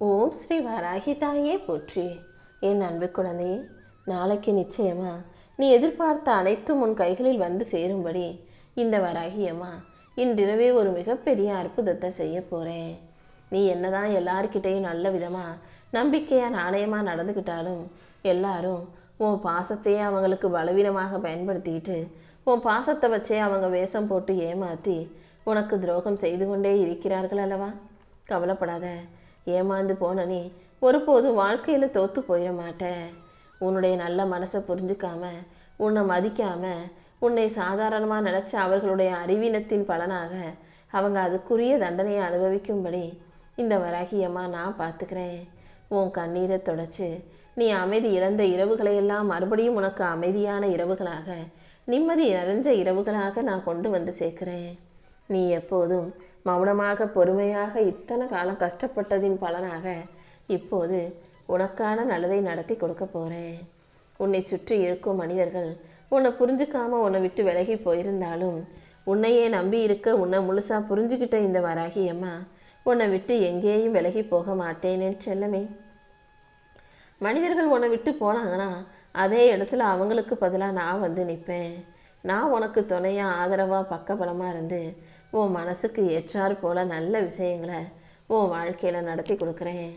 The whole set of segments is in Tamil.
ஓம் ஸ்ரீ வராகி தாயே போற்றி. என் அன்பு குழந்தையே நாளைக்கு நிச்சயமா நீ எதிர்பார்த்த அனைத்தும் உன் கைகளில் வந்து சேரும்படி இந்த வராகியம்மா இன்றிரவே ஒரு மிகப்பெரிய அற்புதத்தை செய்ய போகிறேன் நீ என்னதான் எல்லார்கிட்டையும் நல்ல விதமாக நம்பிக்கையாக நாணயமாக நடந்துக்கிட்டாலும் எல்லாரும் உன் பாசத்தையே அவங்களுக்கு பலவீனமாக பயன்படுத்திக்கிட்டு உன் பாசத்தை வச்சே அவங்க வேஷம் போட்டு ஏமாத்தி உனக்கு துரோகம் செய்து கொண்டே இருக்கிறார்கள் அல்லவா? கவலைப்படாத. ஏமாந்து போன நீ ஒருபோதும் வாழ்க்கையில் தோத்து போயிட மாட்ட உன்னுடைய நல்ல மனசை புரிஞ்சுக்காம உன்னை மதிக்காம உன்னை சாதாரணமாக நினச்ச அவர்களுடைய அறிவீனத்தின் பலனாக அவங்க அதுக்குரிய தண்டனையை அனுபவிக்கும்படி இந்த வராகியம்மா நான் பார்த்துக்கிறேன். உன் கண்ணீரை தொடச்சு நீ அமைதி இழந்த இரவுகளையெல்லாம் மறுபடியும் உனக்கு அமைதியான இரவுகளாக நிம்மதி நிறைஞ்ச இரவுகளாக நான் கொண்டு வந்து சேர்க்கிறேன். நீ எப்போதும் மௌனமாக பொறுமையாக இத்தனை காலம் கஷ்டப்பட்டதின் பலனாக இப்போது உனக்கான நல்லதை நடத்தி கொடுக்க போறேன். உன்னை சுற்றி இருக்கும் மனிதர்கள் உன்னை புரிஞ்சுக்காம உன்னை விட்டு விலகி போயிருந்தாலும் உன்னையே நம்பி இருக்க உன்னை முழுசா புரிஞ்சுக்கிட்ட இந்த வராகி அம்மா உன்னை விட்டு எங்கேயும் விலகி போக மாட்டேனே செல்லமே. மனிதர்கள் உன்னை விட்டு போனாங்கன்னா அதே இடத்துல அவங்களுக்கு பதிலாக நான் வந்து நிற்பேன். நான் உனக்கு துணையாக ஆதரவாக பக்கபலமாக இருந்து உன் மனசுக்கு ஏற்றாறு போல நல்ல விஷயங்களை உன் வாழ்க்கையில் நடத்தி கொடுக்குறேன்.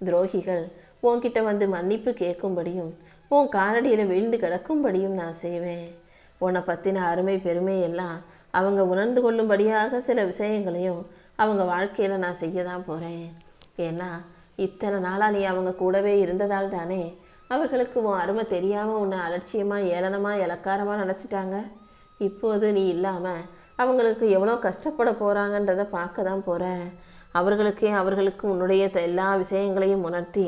துரோகிகள் உன்கிட்ட வந்து மன்னிப்பு கேட்கும்படியும் உன் காலடியில் விழுந்து கிடக்கும்படியும் நான் செய்வேன். உன்னை பற்றின அருமை பெருமை எல்லாம் அவங்க உணர்ந்து கொள்ளும்படியாக சில விஷயங்களையும் அவங்க வாழ்க்கையில் நான் செய்ய தான் போகிறேன் ஏன்னா இத்தனை நாளாக நீ அவங்க கூடவே இருந்ததால் தானே அவர்களுக்கு உன் அருமை தெரியாமல் உன்னை அலட்சியமாக ஏளனமாக இலக்காரமாக நினச்சிட்டாங்க. இப்போது நீ இல்லாமல் அவங்களுக்கு எவ்வளோ கஷ்டப்பட போகிறாங்கன்றதை பார்க்க தான் போகிற அவர்களுக்கே அவர்களுக்கு உன்னுடைய த- எல்லா விஷயங்களையும் உணர்த்தி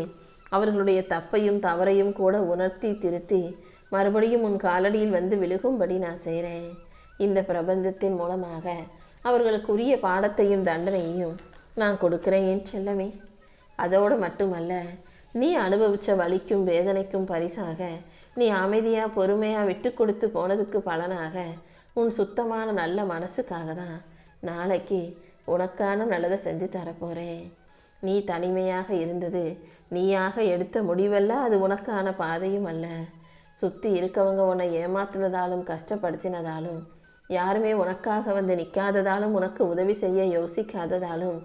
அவர்களுடைய தப்பையும் தவறையும் கூட உணர்த்தி திருத்தி மறுபடியும் உன் காலடியில் வந்து விழுகும்படி நான் செய்கிறேன் இந்த பிரபஞ்சத்தின் மூலமாக அவர்களுக்குரிய பாடத்தையும் தண்டனையையும் நான் கொடுக்குறேன் என் செல்லமே? அதோடு மட்டுமல்ல நீ அனுபவிச்ச வலிக்கும் வேதனைக்கும் பரிசாக நீ அமைதியா பொறுமையா விட்டு கொடுத்து போனதுக்கு பலனாக உன் சுத்தமான நல்ல மனசுக்காக தான் நாளைக்கு உனக்கான நல்லதை செஞ்சு தரப்போறேன். நீ தனிமையாக இருந்தது நீயாக எடுத்த முடிவல்ல அது உனக்கான பாதையும் அல்ல. சுத்தி இருக்கவங்க உன்னை ஏமாத்துனதாலும் கஷ்டப்படுத்தினதாலும் யாருமே உனக்காக வந்து நிற்காததாலும் உனக்கு உதவி செய்ய யோசிக்காததாலும்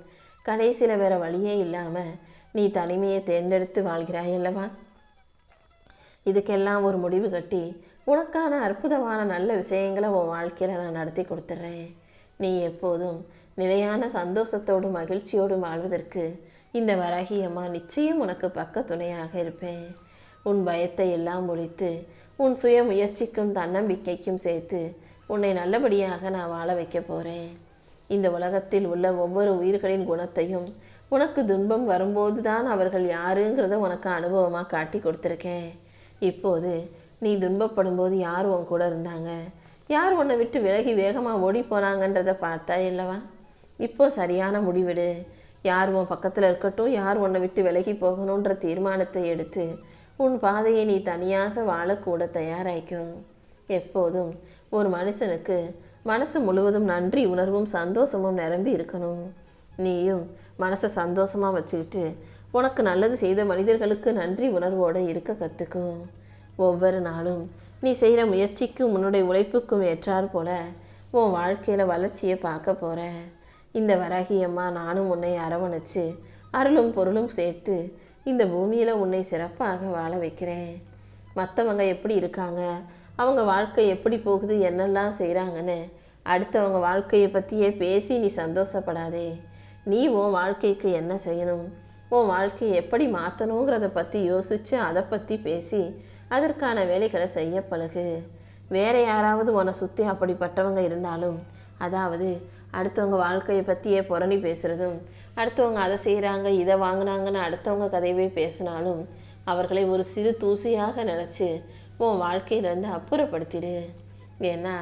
கடைசியில் வேற வழியே இல்லாமல் நீ தனிமையை தேர்ந்தெடுத்து வாழ்கிறாய் அல்லவா? இதுக்கெல்லாம் ஒரு முடிவு கட்டி உனக்கான அற்புதமான நல்ல விஷயங்களை உன் வாழ்க்கையில நான் நடத்தி கொடுத்துட்றேன். நீ எப்போதும் நிலையான சந்தோஷத்தோடும் மகிழ்ச்சியோடும் வாழ்வதற்கு இந்த வராகியம்மா நிச்சயம் உனக்கு பக்க துணையாக இருப்பேன். உன் பயத்தை எல்லாம் ஒழித்து உன் சுய முயற்சிக்கும் தன்னம்பிக்கைக்கும் சேர்த்து உன்னை நல்லபடியாக நான் வாழ வைக்க போறேன். இந்த உலகத்தில் உள்ள ஒவ்வொரு உயிர்களின் குணத்தையும் உனக்கு துன்பம் வரும்போது தான் அவர்கள் யாருங்கிறத உனக்கு அனுபவமாக காட்டி கொடுத்துருக்கேன். இப்போது நீ துன்பப்படும்போது யார் உன் கூட இருந்தாங்க? யார் உன்னை விட்டு விலகி வேகமாக ஓடி போனாங்கன்றத பார்த்தா இல்லவா? இப்போ சரியான முடிவெடு. யார் உன் பக்கத்தில் இருக்கட்டும் யார் உன்னை விட்டு விலகி போகணுன்ற தீர்மானத்தை எடுத்து உன் பாதையை நீ தனியாக வாழக்கூட தயாராய்க்கும். எப்போதும் ஒரு மனுஷனுக்கு மனசு முழுவதும் நன்றி உணர்வும் சந்தோஷமும் நிரம்பி இருக்கணும். நீயும் மனசை சந்தோஷமாக வச்சுக்கிட்டு உனக்கு நல்லது செய்த மனிதர்களுக்கு நன்றி உணர்வோடு இருக்க கற்றுக்கும் ஒவ்வொரு நாளும் நீ செய்கிற முயற்சிக்கும் உன்னுடைய உழைப்புக்கும் ஏற்றார் போல உன் வாழ்க்கையில் வளர்ச்சியை பார்க்க போகிற இந்த வரகியம்மா நானும் உன்னை அரவணைச்சு அருளும் பொருளும் சேர்த்து இந்த பூமியில் உன்னை சிறப்பாக வாழ வைக்கிறேன். மற்றவங்க எப்படி இருக்காங்க? அவங்க வாழ்க்கை எப்படி போகுது? என்னெல்லாம் செய்கிறாங்கன்னு அடுத்தவங்க வாழ்க்கையை பற்றியே பேசி நீ சந்தோஷப்படாதே. நீ உன் வாழ்க்கைக்கு என்ன செய்யணும்? உன் வாழ்க்கையை எப்படி மாற்றணுங்கிறத பற்றி யோசித்து அதை பற்றி பேசி அதற்கான வேலைகளை செய்ய பழகு. வேற யாராவது உன்னை சுற்றி அப்படிப்பட்டவங்க இருந்தாலும் அதாவது அடுத்தவங்க வாழ்க்கையை பற்றியே புரணி பேசுகிறதும் அடுத்தவங்க அதை செய்கிறாங்க இதை வாங்கினாங்கன்னு அடுத்தவங்க கதையவே பேசினாலும் அவர்களை ஒரு சிறு தூசியாக நினச்சி உன் வாழ்க்கையிலேருந்து அப்புறப்படுத்திடு. ஏன்னா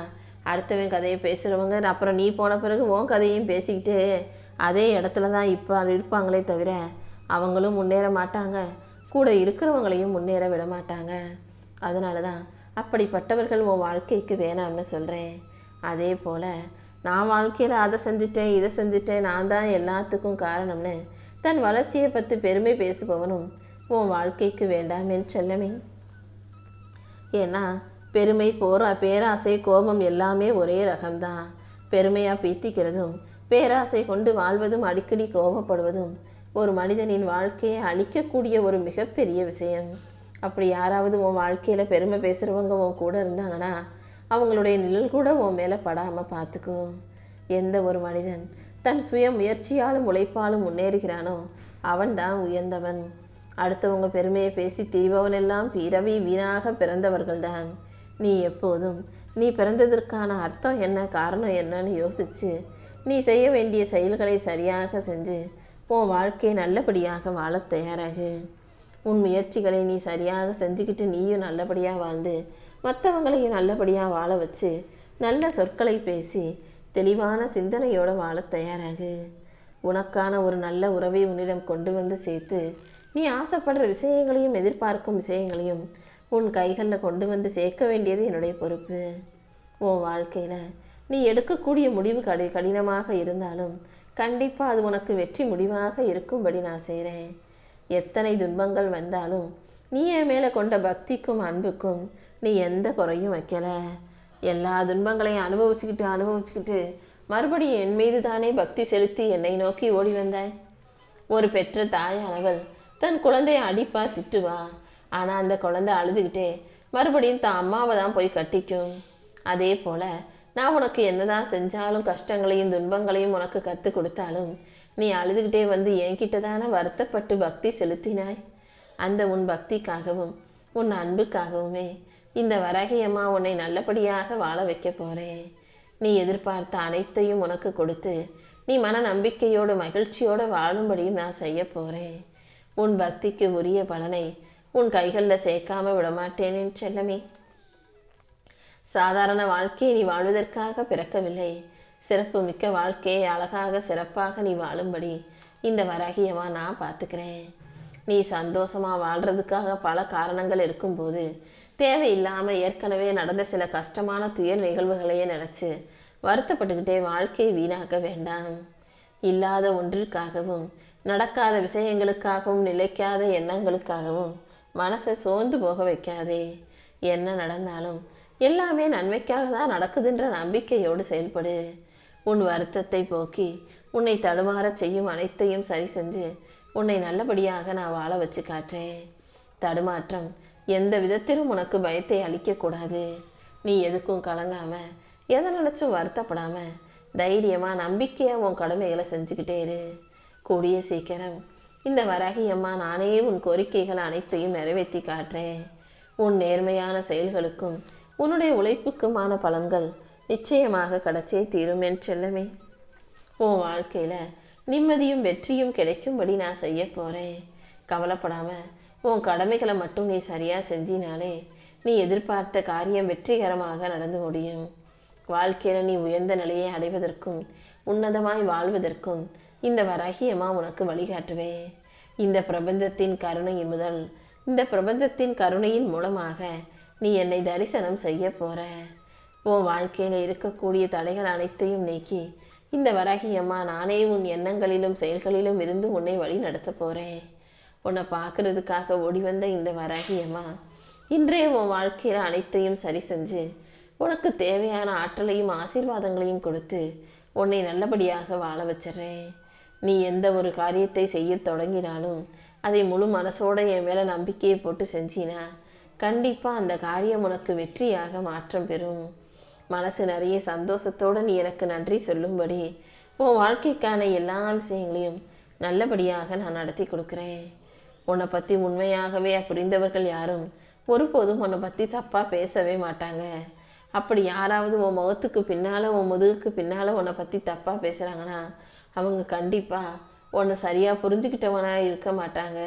அடுத்தவன் கதையை பேசுகிறவங்க அப்புறம் நீ போன பிறகு உன் கதையும் பேசிக்கிட்டு அதே இடத்துல தான் இப்போ இருப்பாங்களே தவிர அவங்களும் முன்னேற மாட்டாங்க. கூட இருக்கிறவங்களையும் முன்னேற விட மாட்டாங்க. அதனால தான் அப்படிப்பட்டவர்கள் உன் வாழ்க்கைக்கு வேணாம்னு சொல்கிறேன் அதே போல் நான் வாழ்க்கையில் அதை செஞ்சுட்டேன் இதை செஞ்சுட்டேன் நான் தான் எல்லாத்துக்கும் காரணம்னு தன் வளர்ச்சியை பற்றி பெருமை பேசுபவனும் உன் வாழ்க்கைக்கு வேண்டாமேன்னு என் செல்லமே. ஏன்னா பெருமை போரா பேராசை கோபம் எல்லாமே ஒரே ரகம்தான். பெருமையாக பீத்திக்கிறதும் பேராசை கொண்டு வாழ்வதும் அடிக்கடி கோபப்படுவதும் ஒரு மனிதனின் வாழ்க்கையை அழிக்கக்கூடிய ஒரு மிகப்பெரிய விஷயம். அப்படி யாராவது உன் வாழ்க்கையில் பெருமை பேசுகிறவங்க உன் கூட இருந்தாங்கன்னா அவங்களுடைய நிழல் கூட உன் மேலே படாமல் பார்த்துக்கோ எந்த ஒரு மனிதன் தன் சுய முயற்சியாலும் உழைப்பாலும் முன்னேறுகிறானோ அவன்தான் உயர்ந்தவன். அடுத்தவங்க பெருமையை பேசி திரிபவனெல்லாம் பிறவி வீணாக பிறந்தவர்கள்தான். நீ எப்போதும் நீ பிறந்ததற்கான அர்த்தம் என்ன காரணம் என்னன்னு யோசிச்சு நீ செய்ய வேண்டிய செயல்களை சரியாக செஞ்சு உன் வாழ்க்கையை நல்லபடியாக வாழத் தயாராகு. உன் முயற்சிகளை நீ சரியாக செஞ்சுக்கிட்டு நீயும் நல்லபடியாக வாழ்ந்து மற்றவங்களையும் நல்லபடியாக வாழ வச்சு நல்ல சொற்களை பேசி தெளிவான சிந்தனையோடு வாழத் தயாராகு. உனக்கான ஒரு நல்ல உறவை உன்னிடம் கொண்டு வந்து சேர்த்து நீ ஆசைப்படுற விஷயங்களையும் எதிர்பார்க்கும் விஷயங்களையும் உன் கைகளில் கொண்டு வந்து சேர்க்க வேண்டியது என்னுடைய பொறுப்பு. உன் வாழ்க்கையில் நீ எடுக்கக்கூடிய முடிவு கடி கடினமாக இருந்தாலும் கண்டிப்பாக அது உனக்கு வெற்றி முடிவாக இருக்கும்படி நான் செய்கிறேன் எத்தனை துன்பங்கள் வந்தாலும் நீ என் மேலே கொண்ட பக்திக்கும் அன்புக்கும் நீ எந்த குறையும் வைக்கலை. எல்லா துன்பங்களையும் அனுபவிச்சுக்கிட்டு அனுபவிச்சுக்கிட்டு மறுபடியும் என் மீது தானே பக்தி செலுத்தி என்னை நோக்கி ஓடி வந்தாய்? ஒரு பெற்ற தாயானவள் தன் குழந்தைய அடிப்பா திட்டுவா. ஆனால் அந்த குழந்தை அழுதுகிட்டே மறுபடியும் தான் அம்மாவை தான் போய் கட்டிக்கும். அதே போல நான் உனக்கு என்னதான் செஞ்சாலும் கஷ்டங்களையும் துன்பங்களையும் உனக்கு கற்றுக் கொடுத்தாலும் நீ அழுதுகிட்டே வந்து என்கிட்ட தானே வருத்தப்பட்டு பக்தி செலுத்தினாய்? அந்த உன் பக்திக்காகவும் உன் அன்புக்காகவுமே இந்த வரகையம்மா உன்னை நல்லபடியாக வாழ வைக்க போறேன். நீ எதிர்பார்த்த அனைத்தையும் உனக்கு கொடுத்து நீ மன நம்பிக்கையோடு மகிழ்ச்சியோடு வாழும்படியும் நான் செய்ய போறேன். உன் பக்திக்கு உரிய பலனை உன் கைகளில் சேர்க்காம விடமாட்டேனேன் செல்லமே. சாதாரண வாழ்க்கையை நீ வாழ்வதற்காக பிறக்கவில்லை. சிறப்பு மிக்க வாழ்க்கையை அழகாக சிறப்பாக நீ வாழும்படி இந்த வராகியமா நான் பார்த்துக்கிறேன். நீ சந்தோஷமா வாழ்றதுக்காக பல காரணங்கள் இருக்கும்போது தேவையில்லாமல் ஏற்கனவே நடந்த சில கஷ்டமான துயர் நிகழ்வுகளையே நினச்சி வருத்தப்பட்டுக்கிட்டே வாழ்க்கையை வீணாக்க வேண்டாம். இல்லாத ஒன்றிற்காகவும் நடக்காத விஷயங்களுக்காகவும் நிலைக்காத எண்ணங்களுக்காகவும் மனசை சோர்ந்து போக வைக்காதே. என்ன நடந்தாலும் எல்லாமே நன்மைக்காக தான் நடக்குதுன்ற நம்பிக்கையோடு செயல்படு. உன் வருத்தத்தை போக்கி உன்னை தடுமாறச் செய்யும் அனைத்தையும் சரி செஞ்சு உன்னை நல்லபடியாக நான் வாழ வச்சு காட்டுறேன். தடுமாற்றம் எந்த விதத்திலும் உனக்கு பயத்தை அளிக்கக்கூடாது. நீ எதுக்கும் கலங்காம எதை நினைச்சும் வருத்தப்படாம தைரியமா நம்பிக்கையா உன் கடமைகளை செஞ்சுக்கிட்டே இரு. கூடிய சீக்கிரம் இந்த வராகியம்மா நானே உன் கோரிக்கைகள் அனைத்தையும் நிறைவேற்றி காட்டுறேன். உன் நேர்மையான செயல்களுக்கும் உன்னுடைய உழைப்புக்குமான பலன்கள் நிச்சயமாக கிடைச்சே தீரும் என் செல்லமே. உன் வாழ்க்கையில் நிம்மதியும் வெற்றியும் கிடைக்கும்படி நான் செய்ய போறேன். கவலைப்படாமல் உன் கடமைகளை மட்டும் நீ சரியாக செஞ்சினாலே நீ எதிர்பார்த்த காரியம் வெற்றிகரமாக நடந்து முடியும். வாழ்க்கையில் நீ உயர்ந்த நிலையை அடைவதற்கும் உன்னதமாய் வாழ்வதற்கும் இந்த வரகியமா உனக்கு வழிகாட்டுவேன் இந்த பிரபஞ்சத்தின் கருணை முதல் இந்த பிரபஞ்சத்தின் கருணையின் மூலமாக நீ என்னை தரிசனம் செய்ய போற. உன் வாழ்க்கையில் இருக்கக்கூடிய தடைகள் அனைத்தையும் நீக்கி இந்த வராகியம்மா நானே உன் எண்ணங்களிலும் செயல்களிலும் இருந்து உன்னை வழி நடத்த போறேன். உன்னை பார்க்கறதுக்காக ஓடி வந்த இந்த வராகியம்மா இன்றைய உன் வாழ்க்கையில் அனைத்தையும் சரி செஞ்சு உனக்கு தேவையான ஆற்றலையும் ஆசீர்வாதங்களையும் கொடுத்து உன்னை நல்லபடியாக வாழ வச்சிடுறேன். நீ எந்த ஒரு காரியத்தை செய்ய தொடங்கினாலும் அதை முழு மனசோட என் மேல நம்பிக்கையை போட்டு செஞ்சினா கண்டிப்பாக அந்த காரியம் உனக்கு வெற்றியாக மாற்றம் பெறும். மனசு நிறைய சந்தோஷத்தோடு நீ எனக்கு நன்றி சொல்லும்படி உன் வாழ்க்கைக்கான எல்லா விஷயங்களையும் நல்லபடியாக நான் நடத்தி கொடுக்குறேன். உன்னை பற்றி உண்மையாகவே புரிந்தவர்கள் யாரும் ஒருபோதும் உன்னை பற்றி தப்பாக பேசவே மாட்டாங்க. அப்படி யாராவது உன் முகத்துக்கு பின்னால் உன் முதுகுக்கு பின்னால் உன்னை பற்றி தப்பாக பேசுகிறாங்கன்னா அவங்க கண்டிப்பாக உன்னை சரியாக புரிஞ்சுக்கிட்டவனாக இருக்க மாட்டாங்க.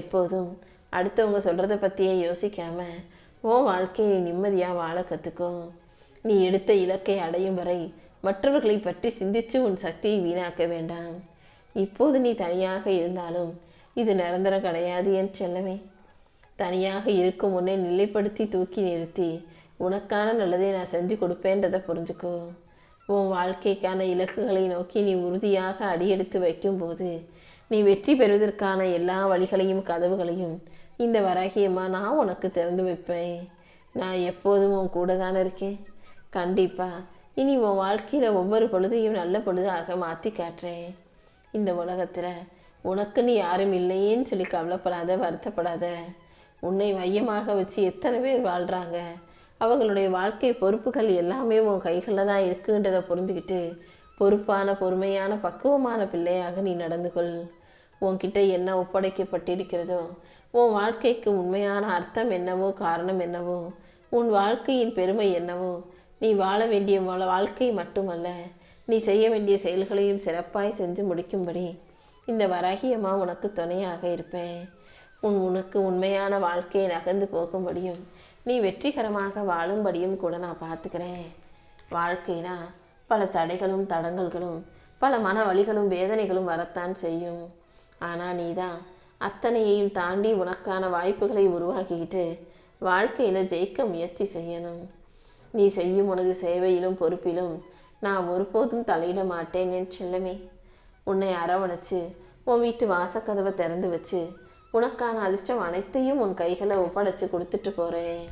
எப்போதும் அடுத்தவங்க சொல்கிறத பற்றியே யோசிக்காம உன் வாழ்க்கையை நிம்மதியாக வாழ கற்றுக்கோ நீ எடுத்த இலக்கை அடையும் வரை மற்றவர்களை பற்றி சிந்திச்சு உன் சக்தியை வீணாக்க வேண்டாம். இப்போது நீ தனியாக இருந்தாலும் இது நிரந்தரம் கிடையாது என் செல்லமே. தனியாக இருக்கும் உன்னை நிலைப்படுத்தி தூக்கி நிறுத்தி உனக்கான நல்லதை நான் செஞ்சு கொடுப்பேன்றதை புரிஞ்சுக்கோ. உன் வாழ்க்கைக்கான இலக்குகளை நோக்கி நீ உறுதியாக அடியெடுத்து வைக்கும்போது நீ வெற்றி பெறுவதற்கான எல்லா வழிகளையும் கதவுகளையும் இந்த வராகியம்மா நான் உனக்கு திறந்து வைப்பேன். நான் எப்போதும் உன் கூட தானே இருக்கேன். கண்டிப்பாக இனி உன் வாழ்க்கையில் ஒவ்வொரு பொழுதையும் நல்ல பொழுதாக மாற்றி காட்டுறேன். இந்த உலகத்தில் உனக்குன்னு யாரும் இல்லையேன்னு சொல்லி கவலைப்படாத வருத்தப்படாத. உன்னை மையமாக வச்சு எத்தனை பேர் வாழ்கிறாங்க அவங்களுடைய வாழ்க்கை பொறுப்புகள் எல்லாமே உன் கைகளில் தான் இருக்குன்றதை புரிஞ்சுக்கிட்டு பொறுப்பான பொறுமையான பக்குவமான பிள்ளையாக நீ நடந்து கொள். உன்கிட்ட என்ன ஒப்படைக்கப்பட்டிருக்கிறதோ உன் வாழ்க்கைக்கு உண்மையான அர்த்தம் என்னவோ காரணம் என்னவோ உன் வாழ்க்கையின் பெருமை என்னவோ நீ வாழ வேண்டிய வாழ்க்கை மட்டுமல்ல நீ செய்ய வேண்டிய செயல்களையும் சிறப்பாய் செஞ்சு முடிக்கும்படி இந்த வராகியம்மா உனக்கு துணையாக இருப்பேன். உன் உனக்கு உண்மையான வாழ்க்கையை நகர்ந்து போகும்படியும் நீ வெற்றிகரமாக வாழும்படியும் கூட நான் பார்த்துக்கிறேன். வாழ்க்கைனா பல தடைகளும் தடங்கல்களும் பல மன வழிகளும் வேதனைகளும் வரத்தான் செய்யும். ஆனால் நீதான் அத்தனையையும் தாண்டி உனக்கான வாய்ப்புகளை உருவாக்கிக்கிட்டு வாழ்க்கையில ஜெயிக்க முயற்சி செய்யணும். நீ செய்யும் உனது சேவையிலும் பொறுப்பிலும் நான் ஒருபோதும் தலையிட மாட்டேன் என் செல்லமே. உன்னை அரவணைச்சு உன் வீட்டு வாசக்கதவை திறந்து வச்சு உனக்கான அதிர்ஷ்டம் அனைத்தையும் உன் கைகளை ஒப்படைச்சு கொடுத்துட்டு போறேன்.